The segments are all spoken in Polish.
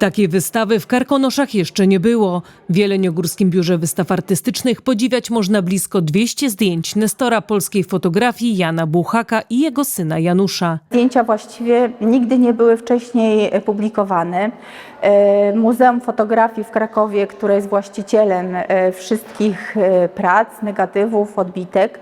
Takiej wystawy w Karkonoszach jeszcze nie było. W Jeleniogórskim Biurze Wystaw Artystycznych podziwiać można blisko 200 zdjęć Nestora polskiej fotografii Jana Buchaka i jego syna Janusza. Zdjęcia właściwie nigdy nie były wcześniej publikowane. E, Muzeum Fotografii w Krakowie, które jest właścicielem e, wszystkich e, prac, negatywów, odbitek,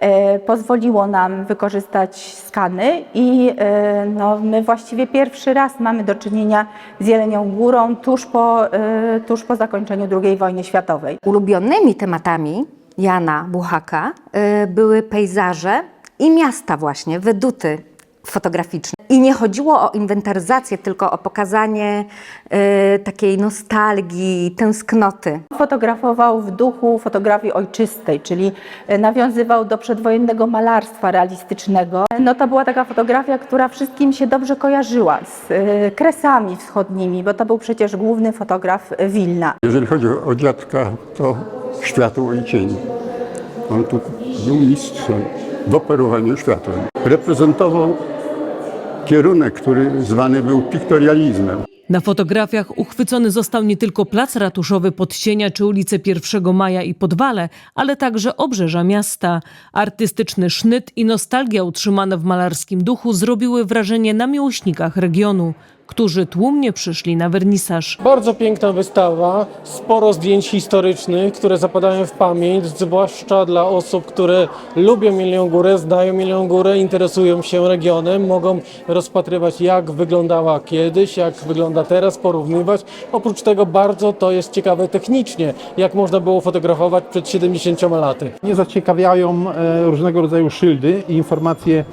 e, pozwoliło nam wykorzystać skany i e, no, my właściwie pierwszy raz mamy do czynienia z Jelenią Górą tuż po, e, tuż po zakończeniu II wojny światowej. Ulubionymi tematami Jana Buchaka y, były pejzaże i miasta właśnie, weduty fotograficzne. I nie chodziło o inwentaryzację, tylko o pokazanie y, takiej nostalgii, tęsknoty. Fotografował w duchu fotografii ojczystej, czyli e, nawiązywał do przedwojennego malarstwa realistycznego. No to była taka fotografia, która wszystkim się dobrze kojarzyła z e, kresami wschodnimi, bo to był przecież główny fotograf Wilna. Jeżeli chodzi o o dziadka, to światło i cień. On tu był mistrzem w operowaniu światłem. Reprezentował kierunek, który zwany był piktorializmem. Na fotografiach uchwycony został nie tylko plac ratuszowy Podsienia czy ulice 1 Maja i Podwale, ale także obrzeża miasta. Artystyczny sznyt i nostalgia utrzymane w malarskim duchu zrobiły wrażenie na miłośnikach regionu, którzy tłumnie przyszli na wernisaż. Bardzo piękna wystawa, sporo zdjęć historycznych, które zapadają w pamięć, zwłaszcza dla osób, które lubią Milią Górę, znają Milią Górę, interesują się regionem, mogą rozpatrywać jak wyglądała kiedyś, jak wygląda teraz, porównywać. Oprócz tego bardzo to jest ciekawe technicznie, jak można było fotografować przed 70 laty. Mnie zaciekawiają e, różnego rodzaju szyldy i informacje,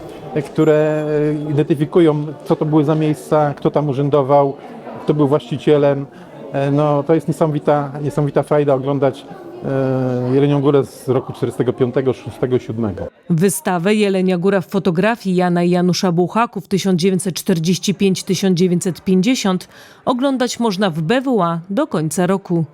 które e, identyfikują, co to były za miejsca, kto tam urzędował, kto był właścicielem. E, No, to jest niesamowita, niesamowita frajda oglądać e, Jelenią Górę z roku 45, 6, 7. Wystawę Jelenia Góra w fotografii Jana i Janusza Buchaków 1945-1950 oglądać można w BWA do końca roku.